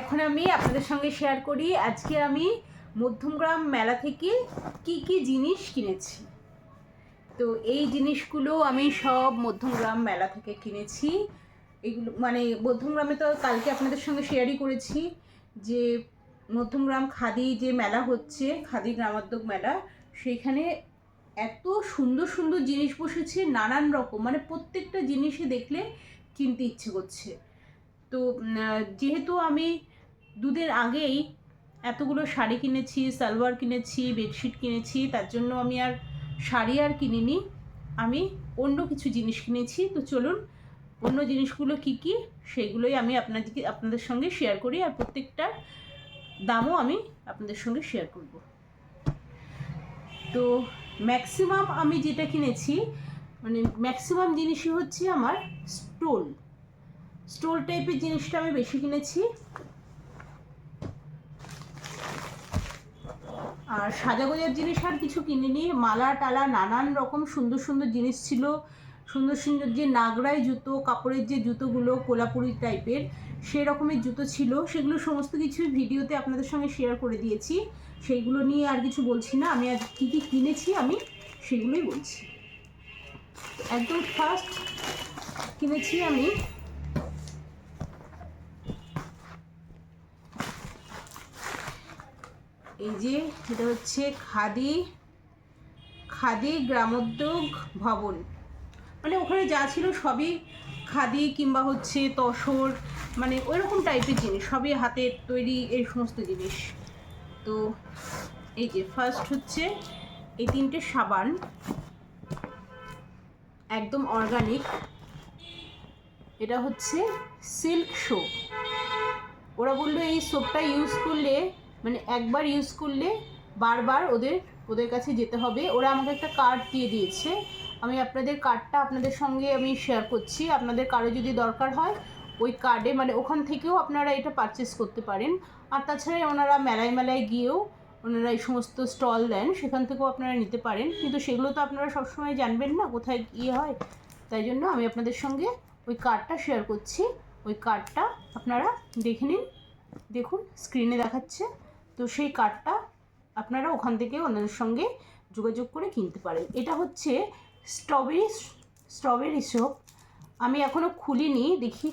এখন আমি আপনাদের সঙ্গে শেয়ার করি, আজকে আমি মধ্যমগ্রাম মেলা থেকে কি কি জিনিস কিনেছি। তো এই জিনিসগুলো আমি সব মধ্যমগ্রাম মেলা থেকে কিনেছি। এগুলো মানে মধ্যমগ্রামে তো কালকে আপনাদের সঙ্গে শেয়ারই করেছি যে মধ্যমগ্রাম খাদি যে মেলা হচ্ছে, খাদি গ্রামোদ্যোগ মেলা সেইখানে এত সুন্দর সুন্দর জিনিস বসেছে, নানান রকম মানে প্রত্যেকটা জিনিসে দেখলে কিনতে ইচ্ছে করছে। তো যেহেতু আমি দুদিন আগেই এতগুলো শাড়ি কিনেছি, সালোয়ার কিনেছি, বেডশিট কিনেছি, তার জন্য আমি আর শাড়ি আর কিনিনি। আমি অন্য কিছু জিনিস কিনেছি। তো চলুন, অন্য জিনিসগুলো কি কি সেগুলোই আমি আপনাদেরকে আপনাদের সঙ্গে শেয়ার করি আর প্রত্যেকটার দামও আমি আপনাদের সঙ্গে শেয়ার করব। তো ম্যাক্সিমাম আমি যেটা কিনেছি মানে ম্যাক্সিমাম জিনিসই হচ্ছে আমার স্টোল স্টোল টাইপের জিনিসটা আমি বেশি কিনেছি। আর সাজাগোজার জিনিস আর কিছু কিনিনি। মালা, টালা, নানান রকম সুন্দর সুন্দর জিনিস ছিল। সুন্দর সুন্দর যে নাগরাই জুতো, কাপড়ের যে জুতোগুলো, কোলাপুরি টাইপের সেই রকমের জুতো ছিল। সেগুলো সমস্ত কিছু ভিডিওতে আপনাদের সঙ্গে শেয়ার করে দিয়েছি। সেইগুলো নিয়ে আর কিছু বলছি না। আমি আর কী কী কিনেছি আমি সেগুলোই বলছি। একদম ফার্স্ট কিনেছি আমি এই যে এটা হচ্ছে খাদি খাদি গ্রামোদ্যোগ ভবন। মানে ওখানে যা ছিল সবই খাদি কিংবা হচ্ছে তসর মানে ওইরকম টাইপের জিনিস, সবই হাতের তৈরি এই সমস্ত জিনিস। তো এই যে ফার্স্ট হচ্ছে এই তিনটে সাবান, একদম অর্গানিক এটা হচ্ছে সিল্ক সোপ ওরা বলল এই সোপটা ইউজ করলে মানে একবার ইউজ করলে বারবার ওদের ওদের কাছে যেতে হবে। ওরা আমাকে একটা কার্ড দিয়ে দিয়েছে। আমি আপনাদের কার্ডটা আপনাদের সঙ্গে আমি শেয়ার করছি। আপনাদের কারও যদি দরকার হয়, ওই কার্ডে মানে ওখান থেকেও আপনারা এটা পারচেস করতে পারেন। আর তাছাড়া ওনারা মেলায় মেলায় গিয়েও ওনারা এই সমস্ত স্টল দেন, সেখান থেকেও আপনারা নিতে পারেন। কিন্তু সেগুলো তো আপনারা সবসময় জানবেন না কোথায় কী হয়। তাই জন্য আমি আপনাদের সঙ্গে ওই কার্ডটা শেয়ার করছি। ওই কার্ডটা আপনারা দেখে নিন। দেখুন স্ক্রিনে দেখাচ্ছে। তো সেই কার্ডটা আপনারা ওখান থেকে ওনাদের সঙ্গে যোগাযোগ করে কিনতে পারেন। এটা হচ্ছে স্ট্রবেরি স্ট্রবেরি সোপ আমি এখনও খুলিনি, দেখি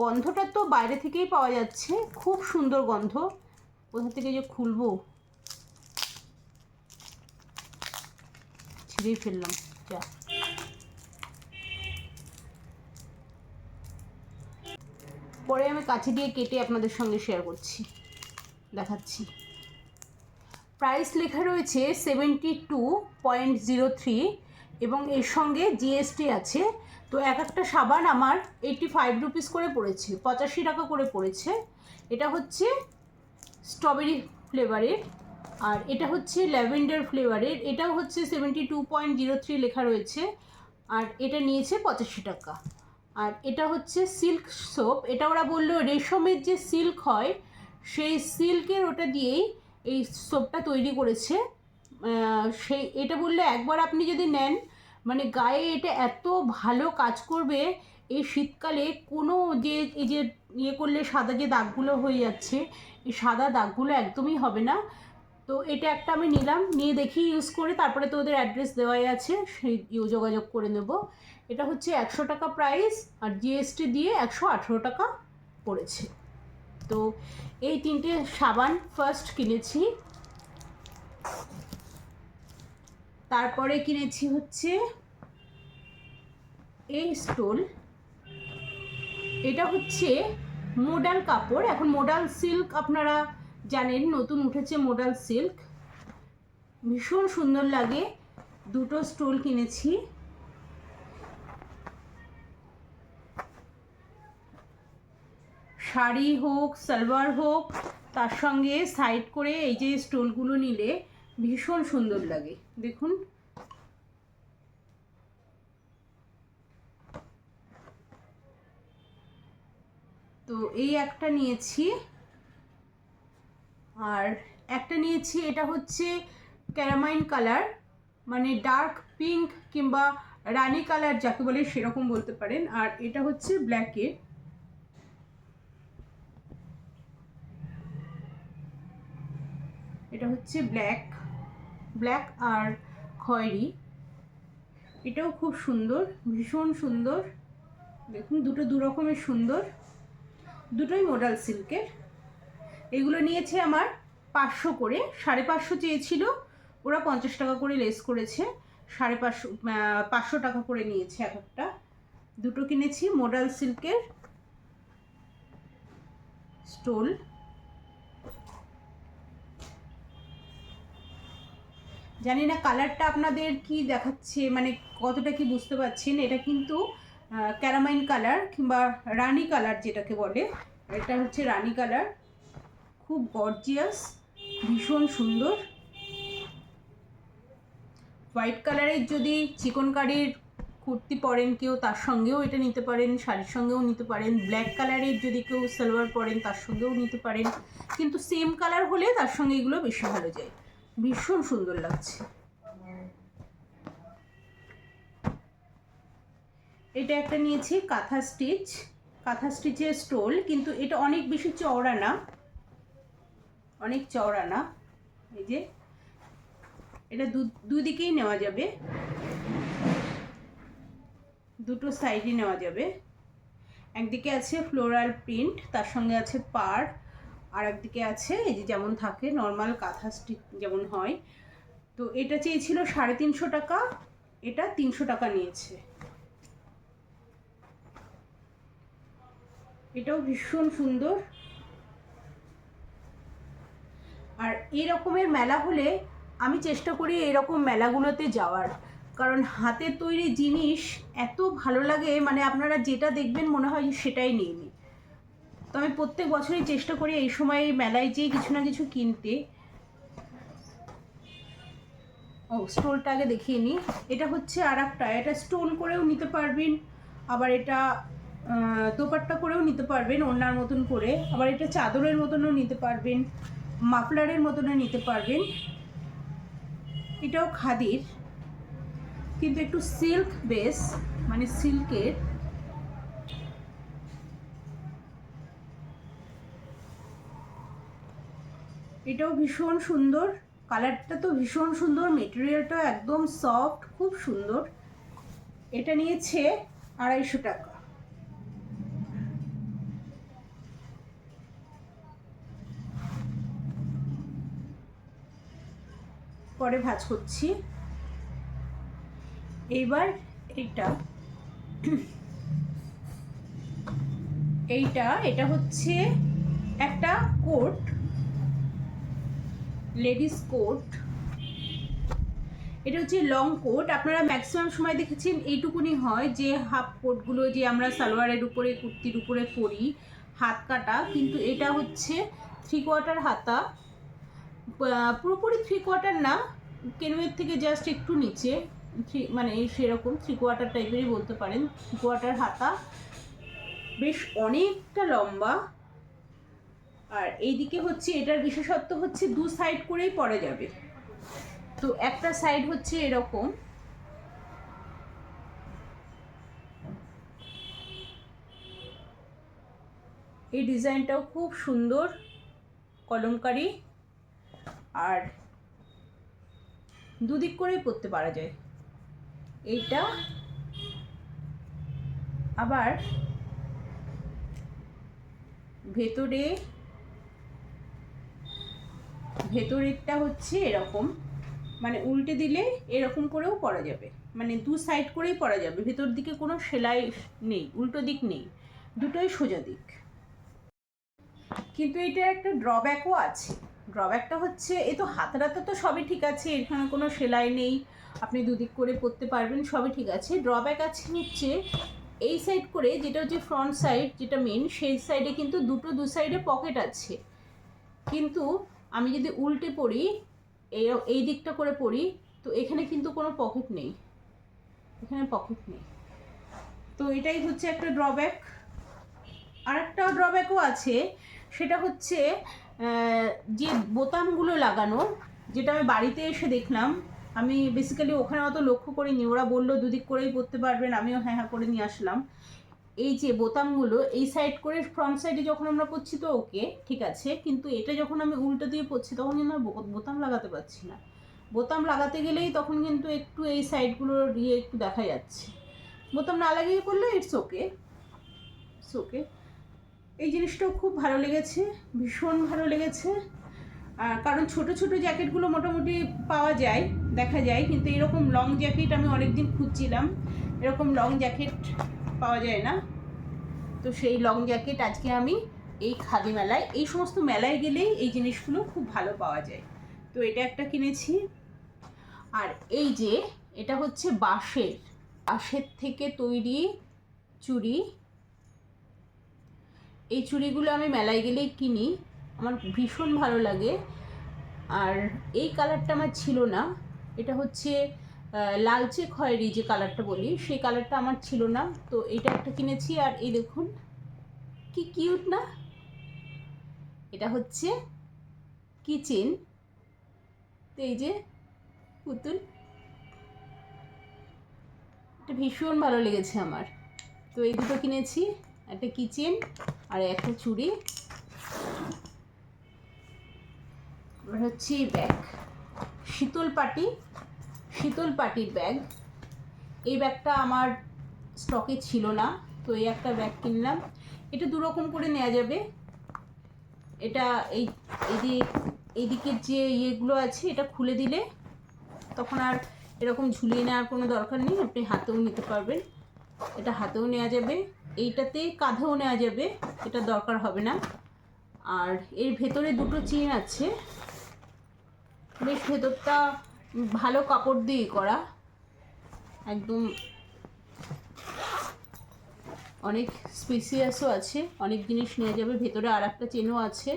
গন্ধটা তো বাইরে থেকেই পাওয়া যাচ্ছে, খুব সুন্দর গন্ধ। কোথা থেকে যে খুলবো? ছিঁড়েই ফেললাম, যা। পরে আমি কাছে দিয়ে কেটে আপনাদের সঙ্গে শেয়ার করছি। দেখাচ্ছি। প্রাইস লেখা রয়েছে seventy two point zero three এবং এর সঙ্গে জিএসটি আছে। তো এক একটা সাবান আমার এইটটি ফাইভ রুপিস করে পড়েছে, পঁচাশি টাকা করে পড়েছে। এটা হচ্ছে স্ট্রবেরি ফ্লেভারের আর এটা হচ্ছে ল্যাভেন্ডার ফ্লেভারের এটাও হচ্ছে seventy two point zero three লেখা রয়েছে আর এটা নিয়েছে পঁচাশি টাকা। আর এটা হচ্ছে সিল্ক সোপ এটা ওরা বলল রেশমের যে সিল্ক হয় সেই সিল্কের ওটা দিয়েই এই সোপটা তৈরি করেছে। সেই, এটা বললে একবার আপনি যদি নেন মানে গায়ে এটা এত ভালো কাজ করবে, এই শীতকালে কোনো যে, এই যে ইয়ে করলে সাদা যে দাগগুলো হয়ে যাচ্ছে, এই সাদা দাগগুলো একদমই হবে না। তো এটা একটা আমি নিলাম, নিয়ে দেখি ইউজ করে, তারপরে তো ওদের অ্যাড্রেস দেওয়াই আছে, সেই যোগাযোগ করে নেব। এটা হচ্ছে একশো টাকা প্রাইস আর জিএসটি দিয়ে একশো আঠেরো টাকা পড়েছে। তো এই তিনটে সাবান ফার্স্ট কিনেছি। তারপরে কিনেছি হচ্ছে এই স্টোল। এটা হচ্ছে মোডাল কাপড়। এখন মোডাল সিল্ক আপনারা জানেন, নতুন উঠেছে মোডাল সিল্ক ভীষণ সুন্দর লাগে। দুটো স্টোল কিনেছি। শাড়ি হোক, সালোয়ার হোক, তার সঙ্গে সাইড করে এই যে স্টোলগুলো নিলে ভীষণ সুন্দর লাগে। দেখুন। তো এই একটা নিয়েছি। আর একটা নিয়েছি, এটা হচ্ছে ক্যারামাইন কালার মানে ডার্ক পিঙ্ক কিংবা রানি কালার, যাকে বলে সেরকম বলতে পারেন। আর এটা হচ্ছে ব্ল্যাকের। এটা হচ্ছে ব্ল্যাক ব্ল্যাক আর খয়েরি। এটাও খুব সুন্দর, ভীষণ সুন্দর। দেখুন, দুটো দু রকমের সুন্দর। দুটোই মোডাল সিল্কের এগুলো নিয়েছে আমার পাঁচশো করে, সাড়ে পাঁচশো চেয়েছিল। ওরা পঞ্চাশ টাকা করে লেস করেছে। সাড়ে পাঁচশো পাঁচশো টাকা করে নিয়েছে এক একটা। দুটো কিনেছি মোডাল সিল্কের স্টোল। জানি না কালারটা আপনাদের কি দেখাচ্ছে মানে কতটা কি বুঝতে পারছেন? এটা কিন্তু ক্যারামাইন কালার কিংবা রানি কালার যেটাকে বলে, এটা হচ্ছে রানি কালার খুব গর্জিয়াস ভীষণ সুন্দর। হোয়াইট কালারের যদি চিকন কারির কুর্তি পরেন কেউ, তার সঙ্গেও এটা নিতে পারেন, শাড়ির সঙ্গেও নিতে পারেন। ব্ল্যাক কালারের যদি কেউ সালোয়ার পরেন, তার সঙ্গেও নিতে পারেন। কিন্তু সেম কালার হলে তার সঙ্গে এগুলো বেশি ভালো যায়। ভীষণ সুন্দর লাগছে। এটা একটা নিয়েছি কাঁথা স্টিচ। কাঁথা স্টিচের স্টোল, কিন্তু এটা অনেক বেশি চওড়া না। অনেক চওড়া না। এই যে, এটা দু, দুদিকেই নেওয়া যাবে। দুটো সাইডে নেওয়া যাবে। একদিকে আছে ফ্লোরাল প্রিন্ট, তার সঙ্গে আছে পার আর একদিকে আছে এই যে যেমন থাকে নর্মাল কাঁথা স্টিচ যেমন হয়। তো এটা চেয়েছিল সাড়ে তিনশো টাকা, এটা তিনশো টাকা নিয়েছে। এটাও ভীষণ সুন্দর। আর এই রকমের মেলা হলে আমি চেষ্টা করি এরকম মেলাগুলোতে যাওয়ার। কারণ হাতের তৈরি জিনিস এত ভালো লাগে মানে আপনারা যেটা দেখবেন মনে হয় সেটাই নিয়ে নিই তো আমি প্রত্যেক বছরই চেষ্টা করি এই সময় মেলায় যেয়ে কিছু না কিছু কিনতে। ও, স্টোলটা আগে দেখিয়ে নিই। এটা হচ্ছে আর একটা এটা স্টোল করেও নিতে পারবেন, আবার এটা দোপাট্টা করেও নিতে পারবেন ওড়নার মতন করে। আবার এটা চাদরের মতনও নিতে পারবেন, মাফলারের মতনও নিতে পারবেন। এটাও খাদির, কিন্তু একটু সিল্ক বেস মানে সিল্কের এটাও ভীষণ সুন্দর। কালারটা তো ভীষণ সুন্দর, মেটেরিয়ালটা একদম সফট, খুব সুন্দর। এটা নিয়েছে আড়াইশো টাকা। পরে ভাজ করছি। এইবার এইটা। এইটা, এটা হচ্ছে একটা কোট। Ladies coat. এটা হচ্ছে লং কোট। আপনারা ম্যাক্সিমাম সময় দেখেছেন এইটুকুনি হয় যে হাফ কোটগুলো যে আমরা সালোয়ারের উপরে, কুর্তির উপরে পরি, হাত কাটা। কিন্তু এটা হচ্ছে থ্রি কোয়ার্টার হাতা পুরোপুরি থ্রি কোয়ার্টার না, কেনুয়ের থেকে জাস্ট একটু নিচে। থ্রি মানে সেরকম থ্রি কোয়ার্টার টাইপেরই বলতে পারেন। থ্রি কোয়ার্টার হাতা। বেশ অনেকটা লম্বা। আর এইদিকে হচ্ছে এটার বিশেষত্ব হচ্ছে দু সাইড করেই পরা যাবে। তো একটা সাইড হচ্ছে এরকম। এই ডিজাইনটাও খুব সুন্দর, কলমকারি, আর দুদিক করেই পরতে পারা যায়। এইটা আবার ভেতরে ভেতরেরটা হচ্ছে এরকম। মানে উল্টে দিলে এরকম করেও পরা যাবে। মানে দু সাইড করেই পরা যাবে। ভেতর দিকে কোনো সেলাই নেই, উল্টো দিক নেই। দুটোই সোজা দিক। কিন্তু এটা একটা ড্রব্যাকও আছে। ড্রব্যাকটা হচ্ছে, এ তো হাতারাতে তো সবই ঠিক আছে, এখানে কোনো সেলাই নেই, আপনি দুদিক করে পরতে পারবেন, সবই ঠিক আছে। ড্রব্যাক আছে হচ্ছে, এই সাইড করে যেটা হচ্ছে ফ্রন্ট সাইড যেটা মেন সেই সাইডে কিন্তু দুটো দু সাইডে পকেট আছে। কিন্তু আমি যদি উল্টে পড়ি, এই এই দিকটা করে পড়ি, তো এখানে কিন্তু কোনো পকেট নেই। এখানে পকেট নেই। তো এটাই হচ্ছে একটা ড্রব্যাক আরেকটা ড্রব্যাকও আছে, সেটা হচ্ছে যে বোতামগুলো লাগানো, যেটা আমি বাড়িতে এসে দেখলাম, আমি বেসিক্যালি ওখানে অত লক্ষ্য করিনি, ওরা বলল দুদিক করেই পড়তে পারবেন, আমিও হ্যাঁ হ্যাঁ করে নিয়ে আসলাম। এই যে বোতামগুলো, এই সাইড করে ফ্রন্ট সাইডে যখন আমরা পরছি তো ওকে ঠিক আছে, কিন্তু এটা যখন আমি উল্টো দিয়ে পরছি তখন কিন্তু বোতাম লাগাতে পারছি না। বোতাম লাগাতে গেলেই তখন কিন্তু একটু এই সাইডগুলোর ইয়ে একটু দেখা যাচ্ছে। বোতাম না লাগিয়ে পড়লে ইটস ওকে ইটস ওকে এই জিনিসটাও খুব ভালো লেগেছে, ভীষণ ভালো লেগেছে। আর কারণ ছোট ছোট জ্যাকেটগুলো মোটামুটি পাওয়া যায়, দেখা যায়, কিন্তু এরকম লং জ্যাকেট আমি অনেকদিন খুঁজছিলাম। এরকম লং জ্যাকেট পাওয়া যায় না। তো সেই লং জ্যাকেট আজকে আমি এই খাদি মেলায়, এই সমস্ত মেলায় গেলেই এই জিনিসগুলো খুব ভালো পাওয়া যায়। তো এটা একটা কিনেছি। আর এই যে, এটা হচ্ছে বাঁশের বাঁশের থেকে তৈরি চুড়ি। এই চুড়িগুলো আমি মেলায় গেলেই কিনি, আমার ভীষণ ভালো লাগে। আর এই কালারটা আমার ছিল না, এটা হচ্ছে লালচে খয়েরি যে কালারটা বলি, সেই কালারটা আমার ছিল না। তো এটা একটা কিনেছি, আর এই দেখুন, কি কিউট না? এটা হচ্ছে কিচেন। তো এই যে পুতুল। এটা ভীষণ ভালো লেগেছে আমার। তো এই দুটো কিনেছি, একটা কিচেন আর একটা চুড়ি। হচ্ছে ব্যাগ। শীতল পাটি। শীতল পাটির ব্যাগ এই ব্যাগটা আমার স্টকে ছিল না, তো এই একটা ব্যাগ কিনলাম। এটা দুরকম করে নেওয়া যাবে। এটা এই এই যে এইদিকের যে ইয়েগুলো আছে, এটা খুলে দিলে তখন আর এরকম ঝুলিয়ে নেওয়ার কোনো দরকার নেই, আপনি হাতেও নিতে পারবেন। এটা হাতেও নেওয়া যাবে। এইটাতে কাঁধেও নেওয়া যাবে, এটা দরকার হবে না। আর এর ভেতরে দুটো চেন আছে। বেশ ভেতরটা ভালো কাপড় দিয়ে করা। একদম অনেক স্পেসিয়াসও আছে, অনেক জিনিস নিয়ে যাবে, ভেতরে আর একটা চেনও আছে।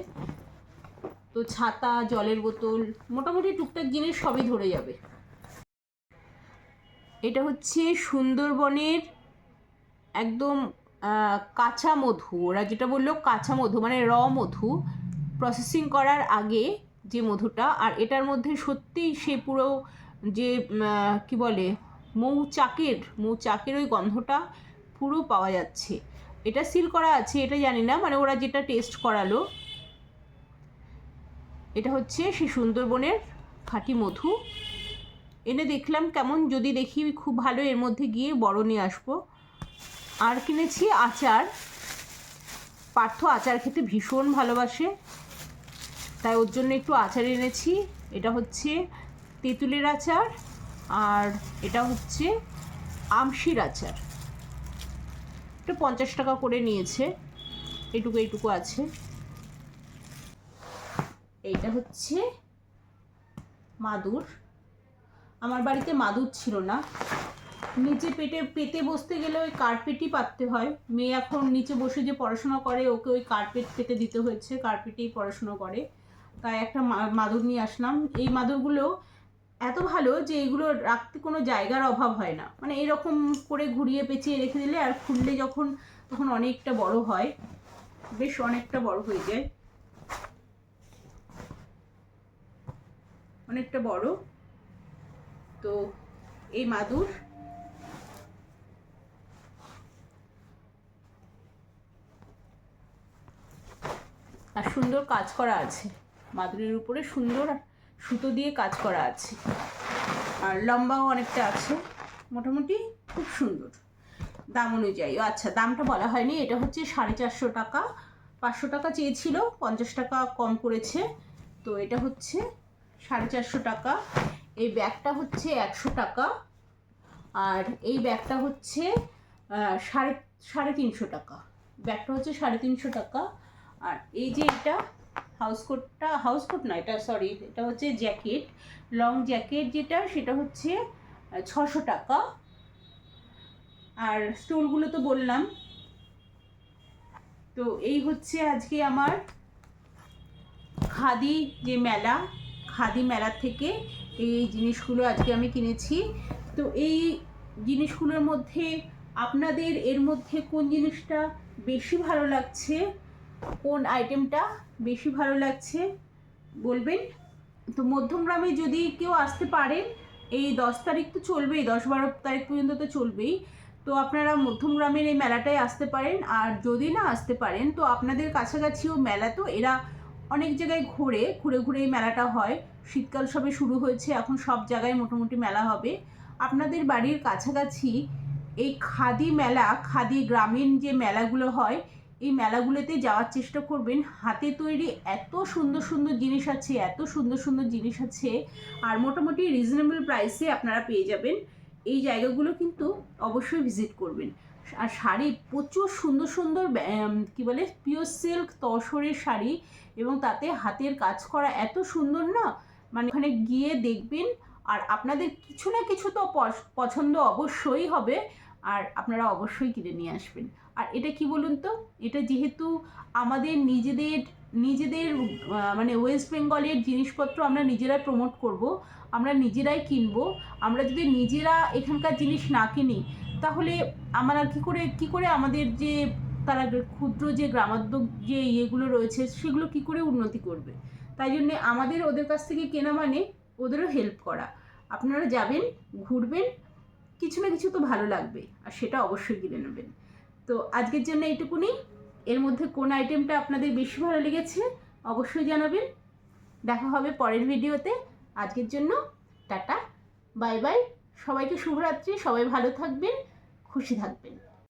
তো ছাতা, জলের বোতল, মোটামুটি টুকটাক জিনিস সবই ধরে যাবে। এটা হচ্ছে সুন্দরবনের একদম কাঁচা মধু, ওরা যেটা বলল কাঁচা মধু মানে র মধু প্রসেসিং করার আগে যে মধুটা, আর এটার মধ্যে সত্যিই সে পুরো যে কি বলে, মৌচাকের মৌচাকের ওই গন্ধটা পুরো পাওয়া যাচ্ছে। এটা সিল করা আছে, এটা জানি না মানে ওরা যেটা টেস্ট করালো, এটা হচ্ছে সেই সুন্দরবনের খাঁটি মধু। এনে দেখলাম কেমন, যদি দেখি খুব ভালো, এর মধ্যে গিয়ে বড় নিয়ে আসব। আর কিনেছি আচার। পার্থ আচার খেতে ভীষণ ভালোবাসে। তাই ওর জন্য একটু আচার এনেছি। এটা হচ্ছে তেঁতুলের আচার আর এটা হচ্ছে আমশির আচার। এটা পঞ্চাশ টাকা করে নিয়েছে। এটুকু এইটুকু আছে। এইটা হচ্ছে মাদুর। আমার বাড়িতে মাদুর ছিল না। নিচে পেটে, পেতে বসতে গেলে ওই কার্পেটই পাততে হয়। মেয়ে এখন নিচে বসে যে পড়াশোনা করে, ওকে ওই কার্পেট পেতে দিতে হয়েছে। কার্পেটেই পড়াশোনা করে। তাই একটা মাদুর নিয়ে আসলাম। এই মাদুরগুলো এত ভালো যে এগুলো রাখতে কোনো জায়গার অভাব হয় না। মানে এরকম করে ঘুরিয়ে পেঁচিয়ে রেখে দিলে আর খুললে যখন, তখন অনেকটা বড় হয়। বেশ অনেকটা বড় হয়ে যায়। অনেকটা বড়। তো এই মাদুর আর সুন্দর কাজ করা আছে। মাদুরের উপরে সুন্দর সুতো দিয়ে কাজ করা আছে। আর লম্বাও অনেকটা আছে। মোটামুটি খুব সুন্দর। দাম অনুযায়ী। আচ্ছা দামটা বলা হয়নি। এটা হচ্ছে সাড়ে চারশো টাকা। পাঁচশো টাকা চেয়েছিল, পঞ্চাশ টাকা কম করেছে। তো এটা হচ্ছে সাড়ে চারশো টাকা। এই ব্যাগটা হচ্ছে একশো টাকা। আর এই ব্যাগটা হচ্ছে সাড়ে সাড়ে তিনশো টাকা। ব্যাগটা হচ্ছে সাড়ে তিনশো টাকা। আর এই যে এটা হাউস কোটটা, হাউস কোট না, এটা সরি এটা হচ্ছে জ্যাকেট লং জ্যাকেট যেটা, সেটা হচ্ছে ছশো টাকা। আর স্টোলগুলো তো বললাম। তো এই হচ্ছে আজকে আমার খাদি যে মেলা, খাদি মেলা থেকে এই জিনিসগুলো আজকে আমি কিনেছি। তো এই জিনিসগুলোর মধ্যে আপনাদের এর মধ্যে কোন জিনিসটা বেশি ভালো লাগছে? কোন আইটেমটা বেশি ভালো লাগছে বলবেন। তো মধ্যমগ্রামে যদি কেউ আসতে পারেন, এই দশ তারিখ তো চলবেই, দশ বারো তারিখ পর্যন্ত তো চলবেই। তো আপনারা মধ্যমগ্রামের এই মেলাটায় আসতে পারেন, আর যদি না আসতে পারেন, তো আপনাদের কাছাকাছিও মেলা তো, এরা অনেক জায়গায় ঘুরে ঘুরে ঘুরে এই মেলাটা হয়। শীতকাল সবে শুরু হয়েছে, এখন সব জায়গায় মোটামুটি মেলা হবে। আপনাদের বাড়ির কাছাকাছি এই খাদি মেলা, খাদি গ্রামীণ যে মেলাগুলো হয় এই মেলাগুলোতে যাওয়ার চেষ্টা করবেন। হাতে তৈরি এত সুন্দর সুন্দর জিনিস আছে, এত সুন্দর সুন্দর জিনিস আছে, আর মোটামুটি রিজনেবল প্রাইসে আপনারা পেয়ে যাবেন। এই জায়গাগুলো কিন্তু অবশ্যই ভিজিট করবেন। আর শাড়ি, প্রচুর সুন্দর সুন্দর কি বলে পিওর সিল্ক তসরের শাড়ি এবং তাতে হাতের কাজ করা এত সুন্দর না? মানে ওখানে গিয়ে দেখবেন, আর আপনাদের কিছু না কিছু তো পছ- পছন্দ অবশ্যই হবে। আর আপনারা অবশ্যই কিনে নিয়ে আসবেন। আর এটা কি বলুন তো? এটা যেহেতু আমাদের নিজেদের নিজেদের মানে ওয়েস্ট বেঙ্গলের জিনিসপত্র আমরা নিজেরাই প্রমোট করব, আমরা নিজেরাই কিনবো, আমরা যদি নিজেরা এখানকার জিনিস না কিনি, তাহলে আমরা কি করে কি করে আমাদের যে তারা ক্ষুদ্র যে গ্রামাদ্যোগ যে ইয়েগুলো রয়েছে, সেগুলো কি করে উন্নতি করবে? তাই জন্যে আমাদের ওদের কাছ থেকে কেনা মানে ওদেরও হেল্প করা। আপনারা যাবেন, ঘুরবেন কিছু না কিছু তো ভালো লাগবে, আর সেটা অবশ্যই কিনে নেবেন। তো আজকের জন্য এইটুকুনি। এর মধ্যে কোন আইটেমটা আপনাদের বেশি ভালো লেগেছে অবশ্যই জানাবেন। দেখা হবে পরের ভিডিওতে। আজকের জন্য টাটা, বাই বাই। সবাইকে শুভরাত্রি, সবাই ভালো থাকবেন, খুশি থাকবেন।